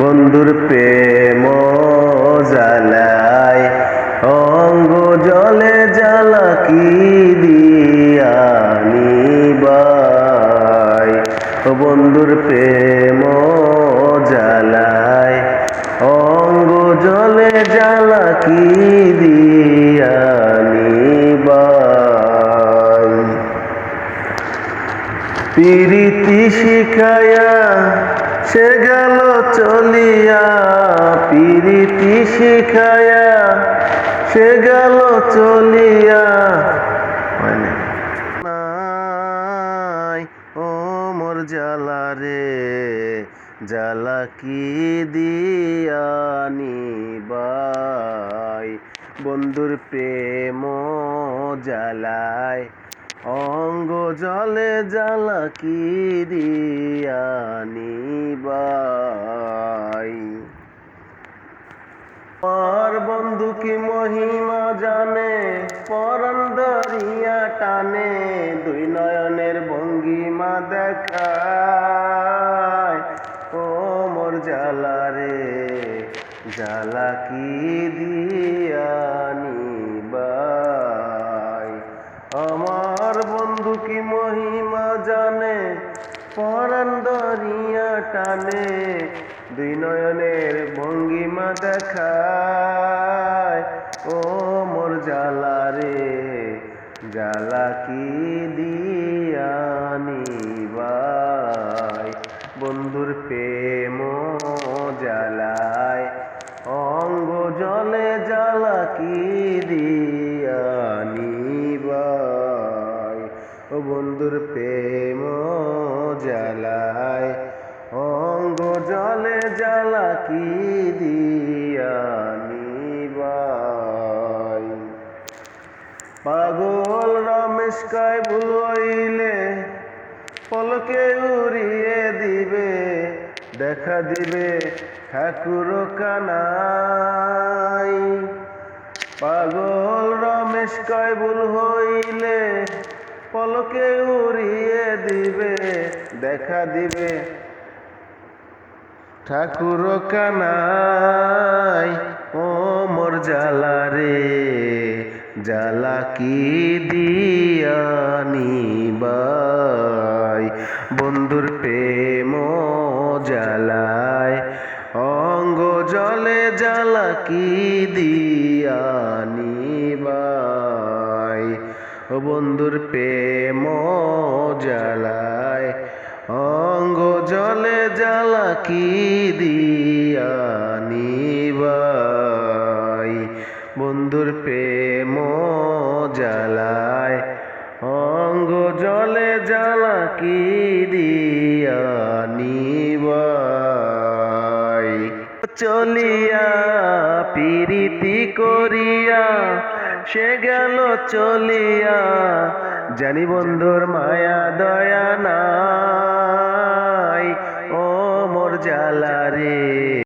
বন্ধুর প্রেম জ্বালায়, অঙ্গ জলে জ্বালা কি দিয়ানিবাই বন্ধুর প্রেম জ্বালায়, অঙ্গ জলে জ্বালা কি দিয়ানিবাই পিরিতি শিখায়া সে গেল চলিয়া। পিরিতি শিখায়া সে গেল চলিয়া। ও মোর জ্বালা রে, জ্বালা কি দিয়ানি বাই বন্ধুর প্রেম জ্বালায় অঙ্গ জলে জ্বালা কি দিয়ানি বাই আর বন্ধু কি মহিমা জানে? পরম দরিয়া টানে। দুই নয়নের ভঙ্গিমা দেখায়। ও মোর জ্বালা রে, জ্বালা কি দিয়ানি জানে, পরাণ দরিয়া টানে দুই নয়নের ভঙ্গিমা দেখায়। ও মোর জ্বালা রে কি দিয়ানি বাই বন্ধুর জলে জ্বালা কি দিয়ানি বাই পাগল রমেশ কায় ভুলইলে, পলকে উড়িয়ে দিবে, দেখা দিবে ঠাকুর কানাই। পাগল রমেশ কয় ভুল হইলে, পলকে উড়িয়ে দিবে, দেখা দিবে ঠাকুর কানাই, ও মোর জ্বালা রে। জ্বালা কি দিয়ানি বাই বন্ধুর প্রেম জ্বালায়, অঙ্গ জলে জ্বালা কি দিয়ানি বাই ও বন্ধুর প্রেম জ্বালায় অঙ্গ জলে জ্বালা কি দিয়ানি বাই বন্ধুর প্রেম জ্বালায়, অঙ্গ জলে জ্বালা কি দিয়ানি বাই চলিয়া, পিরিতি করিয়া, সে গেল চলিয়া জানি বন্ধুর মায়া দয়া নাই। ও মোর জালারে